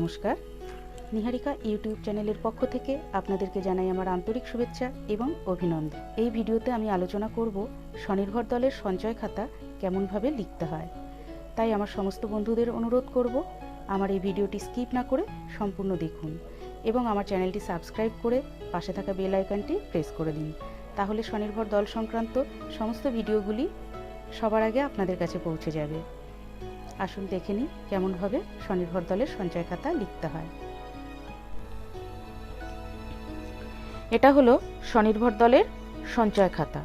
নমস্কার। নিহারিকা ইউটিউব চ্যানেলের পক্ষ থেকে আপনাদেরকে জানাই আমার আন্তরিক শুভেচ্ছা এবং অভিনন্দন। এই ভিডিওতে আমি আলোচনা করব স্বনির্ভর দলের সঞ্চয় খাতা কেমনভাবে লিখতে হয়। তাই আমার সমস্ত বন্ধুদের অনুরোধ করব আমার এই ভিডিওটি স্কিপ না করে সম্পূর্ণ দেখুন এবং আমার চ্যানেলটি সাবস্ক্রাইব করে পাশে থাকা বেল আইকনটি প্রেস করে দিন। তাহলে স্বনির্ভর দল সংক্রান্ত সমস্ত ভিডিওগুলি সবার আগে আপনাদের কাছে পৌঁছে যাবে। আসুন দেখে নিই কেমনভাবে স্বনির্ভর দলের সঞ্চয় খাতা লিখতে হয়। এটা হলো স্বনির্ভর দলের সঞ্চয় খাতা।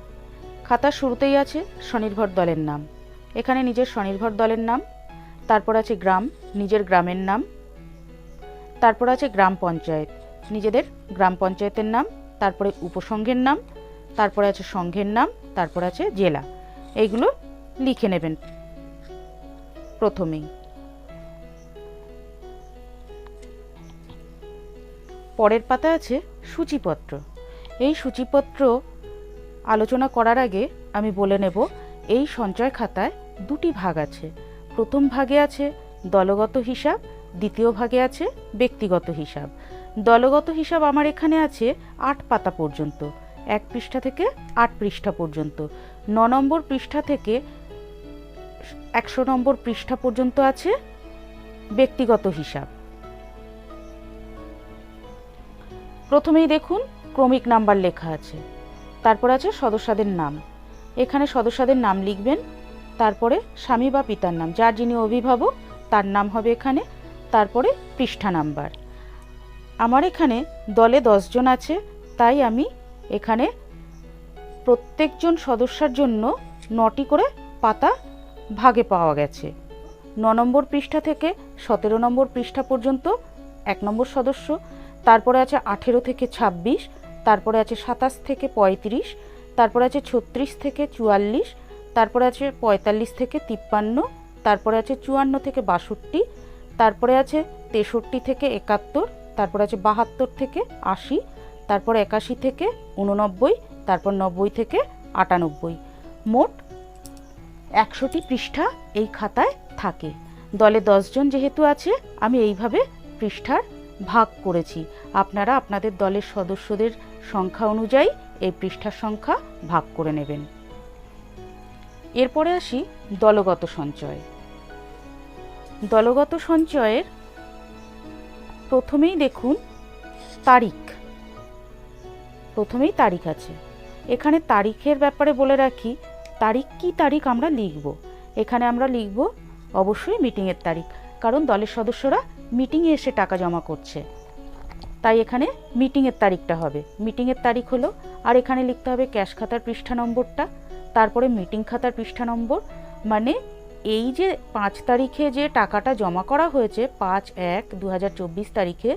খাতার শুরুতেই আছে স্বনির্ভর দলের নাম। এখানে নিজের স্বনির্ভর দলের নাম, তারপর আছে গ্রাম, নিজের গ্রামের নাম, তারপর আছে গ্রাম পঞ্চায়েত, নিজেদের গ্রাম পঞ্চায়েতের নাম, তারপরে উপসংঘের নাম, তারপরে আছে সংঘের নাম, তারপর আছে জেলা। এইগুলো লিখে নেবেন। প্রথমেই পরের পাতা আছে সূচিপত্র। এই সূচিপত্র আলোচনা করার আগে আমি বলে নেব, এই সঞ্চয় খাতায় দুটি ভাগ আছে। প্রথম ভাগে আছে দলগত হিসাব, দ্বিতীয় ভাগে আছে ব্যক্তিগত হিসাব। দলগত হিসাব আমার এখানে আছে আট পাতা পর্যন্ত, এক পৃষ্ঠা থেকে আট পৃষ্ঠা পর্যন্ত। ন নম্বর পৃষ্ঠা থেকে একশো নম্বর পৃষ্ঠা পর্যন্ত আছে। ব্যক্তিগত হিসাব। প্রথমেই দেখুন, ক্রমিক নাম্বার লেখা আছে। তারপর আছে সদস্যদের নাম। এখানে সদস্যদের নাম লিখবেন, তারপরে স্বামী বা পিতার নাম। যার যিনি অভিভাবক, তার নাম হবে এখানে। তারপরে পৃষ্ঠা নাম্বার। আমার এখানে দলে দশজন আছে, তাই আমি এখানে প্রত্যেকজন সদস্যার জন্য নটি করে পাতা ভাগে পাওয়া গেছে। ন নম্বর পৃষ্ঠা থেকে সতেরো নম্বর পৃষ্ঠা পর্যন্ত এক নম্বর সদস্য, তারপরে আছে আঠেরো থেকে ছাব্বিশ, তারপরে আছে সাতাশ থেকে পঁয়ত্রিশ, তারপরে আছে ছত্রিশ থেকে চুয়াল্লিশ, তারপরে আছে পঁয়তাল্লিশ থেকে তিপ্পান্ন, তারপরে আছে চুয়ান্ন থেকে বাষট্টি, তারপরে আছে তেষট্টি থেকে একাত্তর, তারপরে আছে বাহাত্তর থেকে আশি, তারপর একাশি থেকে উননব্বই তারপর নব্বই থেকে আটানব্বই। মোট একশোটি পৃষ্ঠা এই খাতায় থাকে। দলে দশজন যেহেতু আছে, আমি এইভাবে পৃষ্ঠার ভাগ করেছি। আপনারা আপনাদের দলের সদস্যদের সংখ্যা অনুযায়ী এই পৃষ্ঠার সংখ্যা ভাগ করে নেবেন। এরপরে আসি দলগত সঞ্চয়। দলগত সঞ্চয়ের প্রথমেই দেখুন তারিখ। প্রথমেই তারিখ আছে। এখানে তারিখের ব্যাপারে বলে রাখি তারিখ কি তারিখ আমরা লিখব? এখানে আমরা লিখব অবশ্যই মিটিংয়ের তারিখ, কারণ দলের সদস্যরা মিটিংয়ে এসে টাকা জমা করছে। তাই এখানে মিটিংয়ের তারিখটা হবে। মিটিংয়ের তারিখ হলো, আর এখানে লিখতে হবে ক্যাশ খাতার পৃষ্ঠা নম্বরটা, তারপরে মিটিং খাতার পৃষ্ঠা নম্বর মানে এই যে পাঁচ তারিখে যে টাকাটা জমা করা হয়েছে, পাঁচ এক দু তারিখে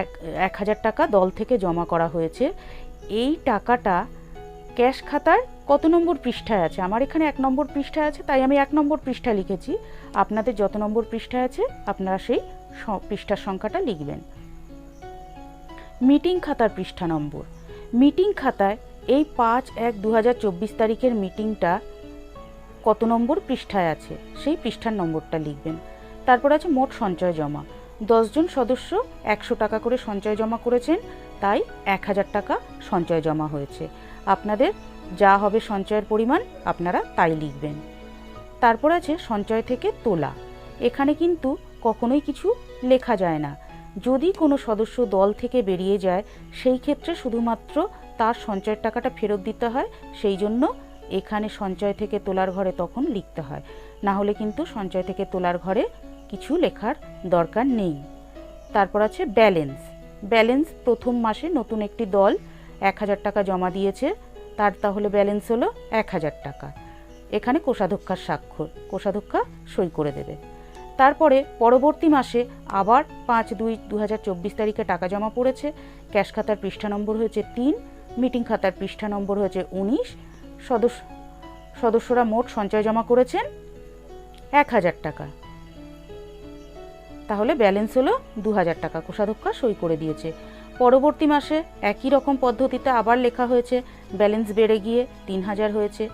এক এক হাজার টাকা দল থেকে জমা করা হয়েছে, এই টাকাটা ক্যাশ খাতার কত নম্বর পৃষ্ঠায় আছে? আমার এখানে এক নম্বর পৃষ্ঠায় আছে, তাই আমি এক নম্বর পৃষ্ঠা লিখেছি। আপনাদের যত নম্বর পৃষ্ঠায় আছে, আপনারা সেই পৃষ্ঠার সংখ্যাটা লিখবেন। মিটিং খাতার পৃষ্ঠা নম্বর। মিটিং খাতায় এই পাঁচ এক দু তারিখের মিটিংটা কত নম্বর পৃষ্ঠায় আছে, সেই পৃষ্ঠার নম্বরটা লিখবেন। তারপর আছে মোট সঞ্চয় জমা। দশজন সদস্য একশো টাকা করে সঞ্চয় জমা করেছেন, তাই এক হাজার টাকা সঞ্চয় জমা হয়েছে। আপনাদের যা হবে সঞ্চয়ের পরিমাণ আপনারা তাই লিখবেন। তারপর আছে সঞ্চয় থেকে তোলা। এখানে কিন্তু কখনোই কিছু লেখা যায় না। যদি কোনো সদস্য দল থেকে বেরিয়ে যায়, সেই ক্ষেত্রে শুধুমাত্র তার সঞ্চয়ের টাকাটা ফেরত দিতে হয়, সেই জন্য এখানে সঞ্চয় থেকে তোলার ঘরে তখন লিখতে হয়। না হলে কিন্তু সঞ্চয় থেকে তোলার ঘরে কিছু লেখার দরকার নেই। তারপর আছে ব্যালেন্স। ব্যালেন্স প্রথম মাসে নতুন একটি দল এক হাজার টাকা জমা দিয়েছে। তার তাহলে ব্যালেন্স হলো এক হাজার টাকা। এখানে কোষাধ্যক্ষার স্বাক্ষর। কোষাধ্যক্ষা সই করে দেবে। তারপরে পরবর্তী মাসে আবার পাঁচ দুই দু হাজার চব্বিশ তারিখে টাকা জমা পড়েছে। ক্যাশ খাতার পৃষ্ঠা নম্বর হয়েছে তিন, মিটিং খাতার পৃষ্ঠা নম্বর হয়েছে উনিশ। সদস্য, সদস্যরা মোট সঞ্চয় জমা করেছেন এক হাজার টাকা। তাহলে ব্যালেন্স হলো দু হাজার টাকা। কোষাধ্যক্ষা সই করে দিয়েছে। পরবর্তী মাসে একই রকম পদ্ধতিতে আবার লেখা হয়েছে, ব্যালেন্স বেড়ে গিয়ে তিন হাজার হয়েছে।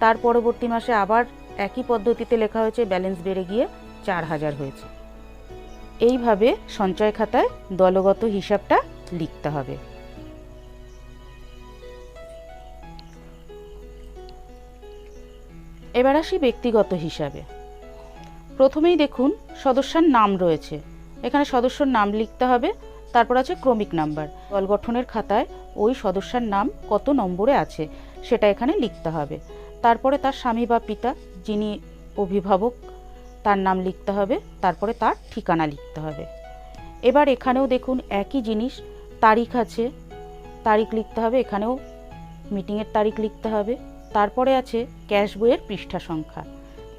তার পরবর্তী মাসে আবার একই পদ্ধতিতে লেখা হয়েছে, ব্যালেন্স বেড়ে গিয়ে চার হাজার হয়েছে। এইভাবে সঞ্চয় খাতায় দলগত হিসাবটা লিখতে হবে। এবার আসি ব্যক্তিগত হিসাবে। প্রথমেই দেখুন, সদস্যার নাম রয়েছে। এখানে সদস্যর নাম লিখতে হবে তারপর আছে ক্রমিক নাম্বার। দল গঠনের খাতায় ওই সদস্যার নাম কত নম্বরে আছে সেটা এখানে লিখতে হবে। তারপরে তার স্বামী বা পিতা, যিনি অভিভাবক, তার নাম লিখতে হবে। তারপরে তার ঠিকানা লিখতে হবে। এবার এখানেও দেখুন একই জিনিস, তারিখ আছে, তারিখ লিখতে হবে, এখানেও মিটিংয়ের তারিখ লিখতে হবে। তারপরে আছে ক্যাশ বইয়ের পৃষ্ঠা সংখ্যা।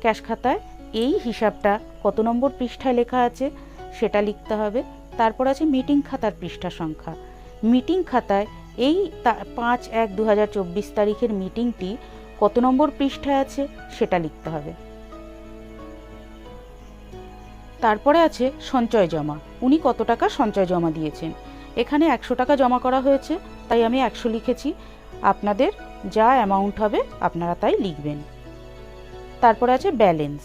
ক্যাশ খাতায় এই হিসাবটা কত নম্বর পৃষ্ঠায় লেখা আছে সেটা লিখতে হবে। তারপর আছে মিটিং খাতার পৃষ্ঠা সংখ্যা। মিটিং খাতায় এই পাঁচ এক দু তারিখের মিটিংটি কত নম্বর পৃষ্ঠায় আছে সেটা লিখতে হবে। তারপরে আছে সঞ্চয় জমা। উনি কত টাকা সঞ্চয় জমা দিয়েছেন? এখানে একশো টাকা জমা করা হয়েছে, তাই আমি একশো লিখেছি। আপনাদের যা অ্যামাউন্ট হবে আপনারা তাই লিখবেন। তারপরে আছে ব্যালেন্স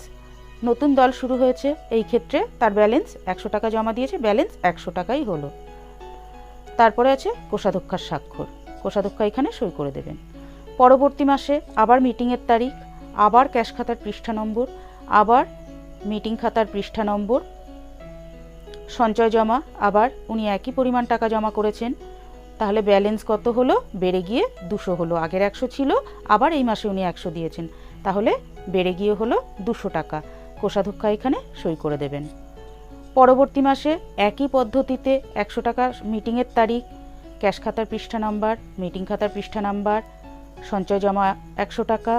নতুন দল শুরু হয়েছে, এই ক্ষেত্রে তার ব্যালেন্স একশো টাকা জমা দিয়েছে ব্যালেন্স একশো টাকাই হলো। তারপরে আছে কোষাধ্যক্ষার স্বাক্ষর। কোষাধ্যক্ষ এখানে সই করে দেবেন। পরবর্তী মাসে আবার মিটিংয়ের তারিখ, আবার ক্যাশ খাতার পৃষ্ঠা নম্বর, আবার মিটিং খাতার পৃষ্ঠা নম্বর, সঞ্চয় জমা, আবার উনি একই পরিমাণ টাকা জমা করেছেন। তাহলে ব্যালেন্স কত হলো? বেড়ে গিয়ে দুশো হলো। আগের একশো ছিল, আবার এই মাসে উনি একশো দিয়েছেন। তাহলে বেড়ে গিয়ে হলো দুশো টাকা। কোষাধ্যক্ষ এখানে সই করে দেবেন। পরবর্তী মাসে একই পদ্ধতিতে একশো টাকা মিটিংয়ের তারিখ, ক্যাশ খাতার পৃষ্ঠা নাম্বার, মিটিং খাতার পৃষ্ঠা নাম্বার, সঞ্চয় জমা একশো টাকা,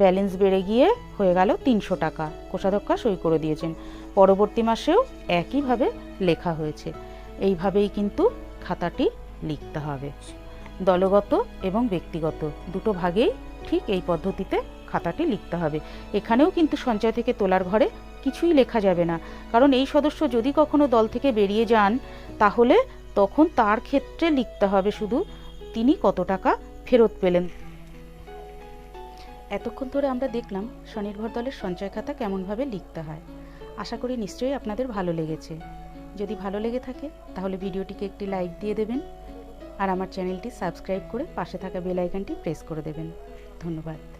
ব্যালেন্স বেড়ে গিয়ে হয়ে গেল তিনশো টাকা। কোষাধ্যক্ষ সই করে দিয়েছেন। পরবর্তী মাসেও একইভাবে লেখা হয়েছে। এইভাবেই কিন্তু খাতাটি লিখতে হবে। দলগত এবং ব্যক্তিগত দুটো ভাগেই ঠিক এই পদ্ধতিতে খাতাটি লিখতে হবে। এখানেও কিন্তু সঞ্চয় থেকে তোলার ঘরে কিছুই লেখা যাবে না। কারণ এই সদস্য যদি কখনো দল থেকে বেরিয়ে যান, তাহলে তখন তার ক্ষেত্রে লিখতে হবে শুধু তিনি কত টাকা ফেরত পেলেন। এতক্ষণ ধরে আমরা দেখলাম স্বনির্ভর দলের সঞ্চয় খাতা কেমনভাবে লিখতে হয়। আশা করি নিশ্চয়ই আপনাদের ভালো লেগেছে। যদি ভালো লেগে থাকে, তাহলে ভিডিওটিকে একটি লাইক দিয়ে দেবেন আর আমার চ্যানেলটি সাবস্ক্রাইব করে পাশে থাকা বেল আইকনটি প্রেস করে দেবেন। ধন্যবাদ।